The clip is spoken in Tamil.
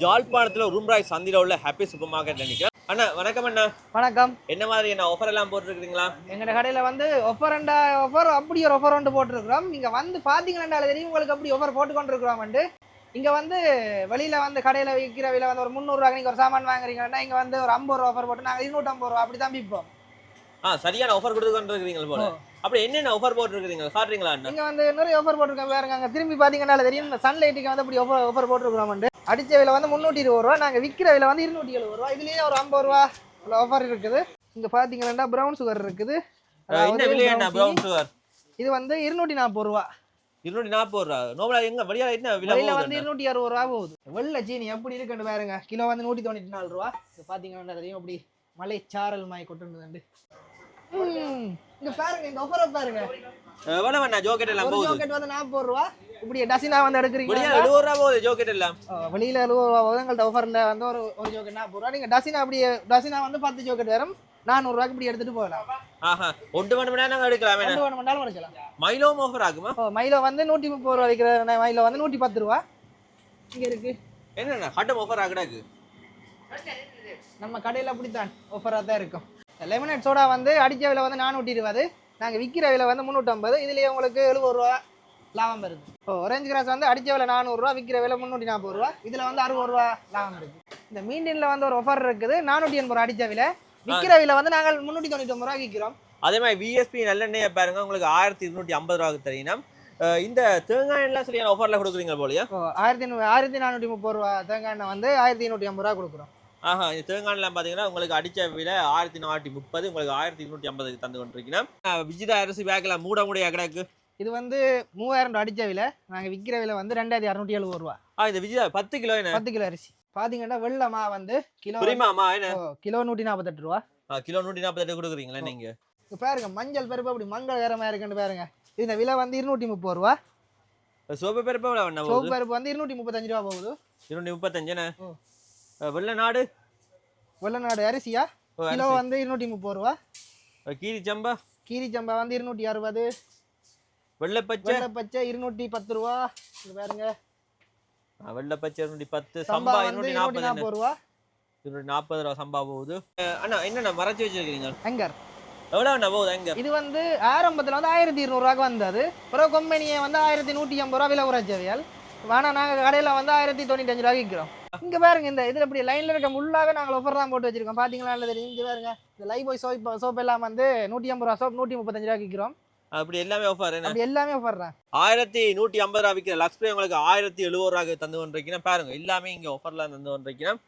ஜாழ்ப்பாணத்துல ரூம்ராய் சந்தில உள்ள ஹாப்பி சூப்பர் மார்க்கெட் நினைக்கிறேன் அண்ணா வணக்கம் அண்ணா. வணக்கம். என்ன மாதிரி என்ன ஆஃபர் எல்லாம் போட்டுருக்கீங்களா எங்கட கடையில வந்து ஒஃபர் அண்டா ஒஃபர் அப்படி ஒரு ஒஃபர் ஒன்று போட்டிருக்கிறோம். நீங்க வந்து பாத்தீங்கன்னா தெரியும். உங்களுக்கு அப்படி ஒஃபர் போட்டு கொண்டிருக்கிறோம் இங்க வந்து வெளியில வந்து கடையில விற்கிற விலை வந்து ஒரு முந்நூறுரூவா நீங்க ஒரு சாமான் வாங்குறீங்கன்னா இங்க வந்து ஒரு ஐம்பது ரூபா ஆஃபர் போட்டு நாங்க இருநூற்றம்பது ரூபா அப்படி தான் விற்போம். ஆ சரியான ஆஃபர் கொடுத்து கொண்டிருக்கீங்க போல. அப்படி என்னென்ன ஆஃபர் போட்டுருக்கீங்க காட்டுறீங்களா இங்க வந்து நிறைய ஆஃபர் போட்டிருக்கோம் வேறுங்க அங்க. திரும்பி பாத்தீங்கன்னா தெரியும். இந்த சன்லைட்டுக்கு வந்து அப்படி ஆஃபர் ஆஃபர் போட்டிருக்கிறோம் அடிச்ச விலை வந்து முந்நூற்றி இருபது ரூபா. நாங்க விற்கிற விலை வந்து இருநூற்றி எழுபது ரூபா. இதுலயே ஒரு ஐம்பது ரூபா ஆஃபர் இருக்குது. இங்க பாத்தீங்கன்னா ப்ரௌன் சுகர் இருக்குது. இது வந்து இருநூற்றி நாற்பது ரூபா. இருநூற்றி நாற்பது ரூபா. எங்க? வெளியா என்ன வெளியில வந்து? இருநூற்றி அறுபது ரூபா போகுது. வெள்ளை சீனி எப்படி இருக்குன்னு பாருங்க. கிலோ வந்து நூற்றி தொண்ணூற்றி நாலு ரூபா. இது பார்த்தீங்கன்னா தெரியும் அப்படி மலை சாரல் மாய் கொட்டுண்டு இங்க பாருங்க இந்த ஒஃபரை பாருங்க. ஜோக்கெட் எல்லாம் ஜோக்கெட் வந்து நாற்பது ரூபா. இப்படி டசினா வந்து எடுக்கிறீங்க? எழுபது ரூபா போகுது ஜோக்கெட் எல்லாம். வெளியில எழுபது ரூபா போகுது எங்கள்கிட்ட ஒஃபர்ல வந்து ஒரு ஒரு ஜோக்கெட் நாற்பது ரூபா நீங்க டசினா அப்படி டசினா வந்து பத்து ஜோக்கெட் வரும். நானூறுரூவாக்கு இப்படி எடுத்துட்டு போகலாம். ஆஹா. ஒன்று மணி நேரம் எடுக்கலாம். ரெண்டு மணி நேரம் எடுக்கலாம். மைலோவும் ஆஃபர் ஆகுமா? மைலோ வந்து நூற்றி முப்பது ரூபா விற்கிற மைலோ வந்து நூற்றி பத்து ரூபா? இங்க இருக்கு. என்னண்ணா? ஹட்டம் ஆஃபர் ஆகுடாக்கு நம்ம கடையில் அப்படித்தான் ஆஃபராக தான் இருக்கும். லெமனேட் சோடா வந்து அடிச்ச விலை வந்து நானூற்றி இருபது. நாங்கள் விற்கிற விலை வந்து முந்நூற்றம்பது. இதுலேயே உங்களுக்கு எழுபது ரூபா லாபம் வருது. இப்போ ஒரேஞ்ச் கிராஸ் வந்து அடிச்ச விலை நானூறுரூவா விற்கிற விலை முந்நூற்றி நாற்பது ரூபா. இதில் வந்து அறுபது ரூபா லாபம் இருக்குது இந்த மீண்டினில் வந்து ஒரு ஆஃபர் இருக்குது. நானூற்றி எண்பது ரூபா அடிச்ச விலை. விற்கிற விலை வந்து நாங்கள் முந்நூற்றி தொண்ணூற்றி ரூபா விற்கிறோம் அதே மாதிரி விஎஸ்பி நல்லெண்ணெயை பாருங்க. உங்களுக்கு ஆயிரத்தி இருநூற்றி ஐம்பது ரூபாய்க்கு தெரியும். இந்த தேங்காய் எல்லாம் சரியான ஆஃபர்ல கொடுக்குறீங்க போலயா? ஆயிரத்தி ஆயிரத்தி நானூற்றி முப்பது ரூபா தேங்காய் எண்ணெய் வந்து ஆயிரத்தி ஐநூற்றி ஐம்பது ரூபா கொடுக்குறோம். ஆஹா இந்த தேங்காய் எல்லாம் பாத்தீங்கன்னா உங்களுக்கு அடிச்ச விலை ஆயிரத்தி நானூற்றி முப்பது உங்களுக்கு ஆயிரத்தி இருநூற்றி ஐம்பதுக்கு தந்து கொண்டிருக்கீங்கன்னா விஜிதா அரிசி பேக்கில் மூட முடிய கிடக்கு? இது வந்து மூவாயிரம் அடிச்ச விலை. நாங்கள் விற்கிற விலை வந்து ரெண்டாயிரத்தி அறுநூற்றி எழுபது ரூபா. ஆ இந்த விஜிதா பத்து கிலோ என்ன? பத்து கிலோ அரிசி. பார்த்தீங்கன்னா வெள்ளமா வந்து கிலோ புரியுமாமா என்ன? கிலோ நூற்றி நாற்பத்தெட்டு ரூபா கிலோ நூற்றி நாற்பத்தெட்டு கொடுக்குறீங்களா நீங்க பாருங்க மஞ்சள் பருப்பு அப்படி மங்களகரமாக இருக்குன்னு பாருங்க. இந்த விலை வந்து இருநூற்றி முப்பது ரூபா சோப்பு பருப்பு சோப்பு பருப்பு வந்து இருநூற்றி முப்பத்தஞ்சு ரூபா போகுது. இருநூற்றி முப்பத்தஞ்சுண்ணே ஓ. அஹ் வெள்ளை நாடு? வெள்ளநாடு அரிசியா? கிலோ. வந்து இருநூற்றி முப்பது ரூபா கீரி சம்பா? கீரி சம்பா வந்து இருநூற்றி அறுபது. வெள்ளை பச்சை வெள்ளை பச்சை இருநூற்றி பத்து ரூபா. இங்க பாருங்க. வெள்ளை பச்சை இருநூற்றி பத்து சம்பா இருநூற்றி நாற்பது நாற்பது ரூபா. இருநூற்றி நாற்பது ரூபா சம்பா போகுது. அஹ் அண்ணா என்னண்ணா மறைச்சு வச்சிருக்கீங்க ஹங்கர் எவ்வளோ அண்ணா போகுது அங்க இது வந்து ஆரம்பத்தில் வந்து ஆயிரத்தி இருநூறுவாக்கு வந்தது. பிறகு கம்பெனியை வந்து ஆயிரத்தி நூற்றி ஐம்பது ரூபா விலை குறைச்சவியல். ஆனால் நாங்கள் கடையில் வந்து ஆயிரத்தி தொண்ணூத்தஞ்சு ரூபாய்க்கு விற்கிறோம் இங்கே பாருங்க இந்த இதில் இப்படி லைனில் இருக்க முள்ளாக நாங்கள் ஆஃபர் தான் போட்டு வச்சிருக்கோம். பார்த்தீங்களா இல்லை தெரியும். இங்கே பாருங்க இந்த லைஃப் பாய் சோப் சோப் எல்லாம் வந்து நூற்றி ஐம்பது ரூபா சோப் நூற்றி முப்பத்தஞ்சு ரூபாய்க்கு விற்கிறோம் அப்படி எல்லாமே ஆஃபர் என்ன? அப்படி எல்லாமே ஆஃபர் தான் ஆயிரத்தி நூற்றி ஐம்பது ரூபா விற்கிற லக்ஸ்பே உங்களுக்கு ஆயிரத்தி எழுபது ரூபாய்க்கு தந்து கொண்டிருக்கீங்கன்னா பாருங்க எல்லாமே இங்கே ஆஃபர்ல தந்து கொண்டிருக்கீங்கன்னா